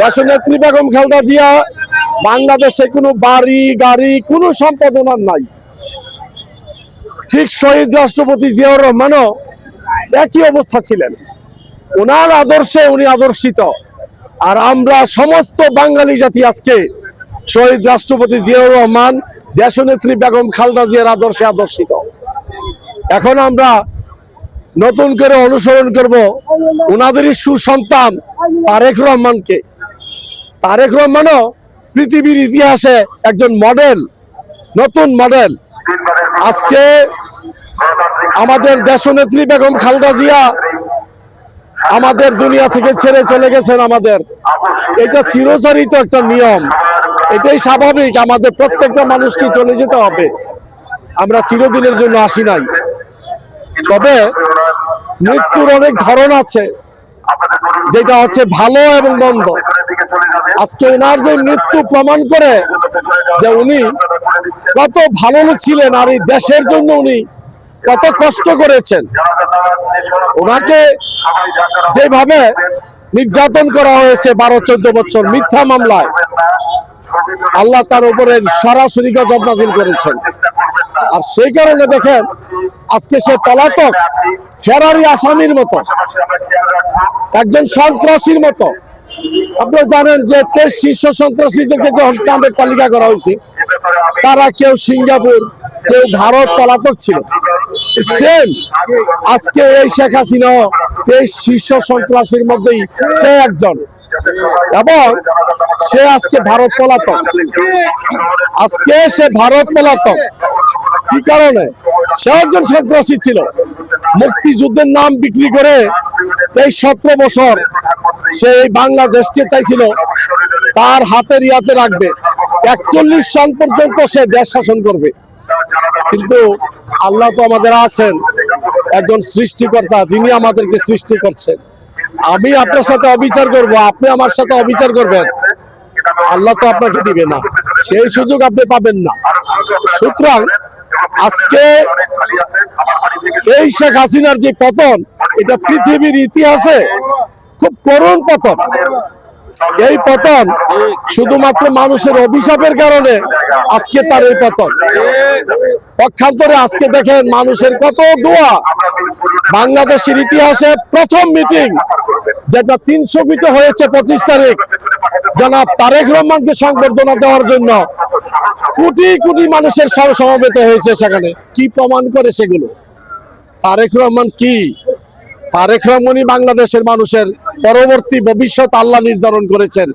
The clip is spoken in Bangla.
দেশনেত্রী বেগম খালদা জিয়া, বাংলাদেশে কোনো বাড়ি, গাড়ি, কোনো সম্পদ ওনার নাই। ঠিক শহীদ রাষ্ট্রপতি জিয়াউর রহমানও একই অবস্থা ছিলেন। ওনার আদর্শে উনি আদর্শিত। আর আমরা সমস্ত বাঙালি জাতি আজকে শহীদ রাষ্ট্রপতি জিয়াউর রহমান, দেশনেত্রী বেগম খালদা জিয়ার আদর্শে আদর্শিত। এখন আমরা নতুন করে অনুসরণ করব। ওনাদেরই সুসন্তান তারেক রহমানকে। তারেক রহমানও পৃথিবীর ইতিহাসে একজন মডেল নতুন মডেল আজকে আমাদের দেশনেত্রী বেগম খালদা জিয়া আমাদের দুনিয়া থেকে ছেড়ে চলে গেছেন আমাদের। এটা চিরচারিত একটা নিয়ম। এটাই স্বাভাবিক, আমাদের প্রত্যেকটা মানুষকে চলে যেতে হবে। আমরা চিরদিনের জন্য আসি নাই। তবে মৃত্যুর অনেক ধরন আছে। যেটা হচ্ছে ভালো এবং মন্দ। আজকে ওনার যে মৃত্যু প্রমাণ করে যে উনি কত ভালো ছিলেন আর এই দেশের জন্য উনি কত কষ্ট করেছেন। ওনাকে যেভাবে নির্যাতন করা হয়েছে বারো চোদ্দ বছর মিথ্যা মামলায়, আল্লাহ তার উপরে সরাসরি গজব নাজিল করেছেন। আর সেই কারণে দেখেন, আজকে সে পলাতক ফেরারি আসামির মতো। একজন সন্ত্রাসীর মতো। আপনারা জানেন যে শীর্ষ সন্ত্রাসীদেরকে যখন নামের তালিকা করা হয়েছে, তারা কেউ সিঙ্গাপুর, কেউ ভারত পলাতক ছিল। সেম আজকে এই শেখ হাসিনা তেইশ শীর্ষ সন্ত্রাসীর মধ্যেই সে একজন। এবং সে আজকে ভারত পলাতক। আজকে সে ভারত পলাতক। কি কারণে? সে একজন সন্ত্রাসী ছিল। মুক্তিযুদ্ধের নাম বিক্রি করে এই সতেরো বছর সে এই বাংলাদেশকে চাইছিল তার হাতের ইয়াতে রাখবে। একচল্লিশ সাল পর্যন্ত সে দেশ শাসন করবে। কিন্তু আল্লাহ তো আমাদের আছেন, একজন সৃষ্টিকর্তা যিনি আমাদেরকে সৃষ্টি করছেন। আমি আপনার সাথে অবিচার করব, আপনি আমার সাথে অবিচার করবেন। আল্লাহ তো আপনাকে দিবে না। সেই সুযোগ আপনি পাবেন না। সুতরাং আজকে এই শেখ হাসিনার যে পতন, এটা পৃথিবীর ইতিহাসে খুব করুণ পতন। এই পতন শুধুমাত্র মানুষের অভিশাপের কারণে আজকে তার এই পতন। পক্ষান্তরে আজকে দেখেন মানুষের কত দোয়া। বাংলাদেশের ইতিহাসে প্রথম মিটিং, যেটা তিনশো ফিটে হয়েছে পঁচিশ তারিখ। জনাব তারেক রহমানকে সংবর্ধনা দেওয়ার জন্য কোটি কোটি মানুষের সম- সমবেত হয়েছে সেখানে। কি প্রমাণ করে সেগুলো? তারেক রহমান কি? তারেক রহমানই বাংলাদেশের মানুষের পরবর্তী ভবিষ্যৎ আল্লাহ নির্ধারণ করেছেন।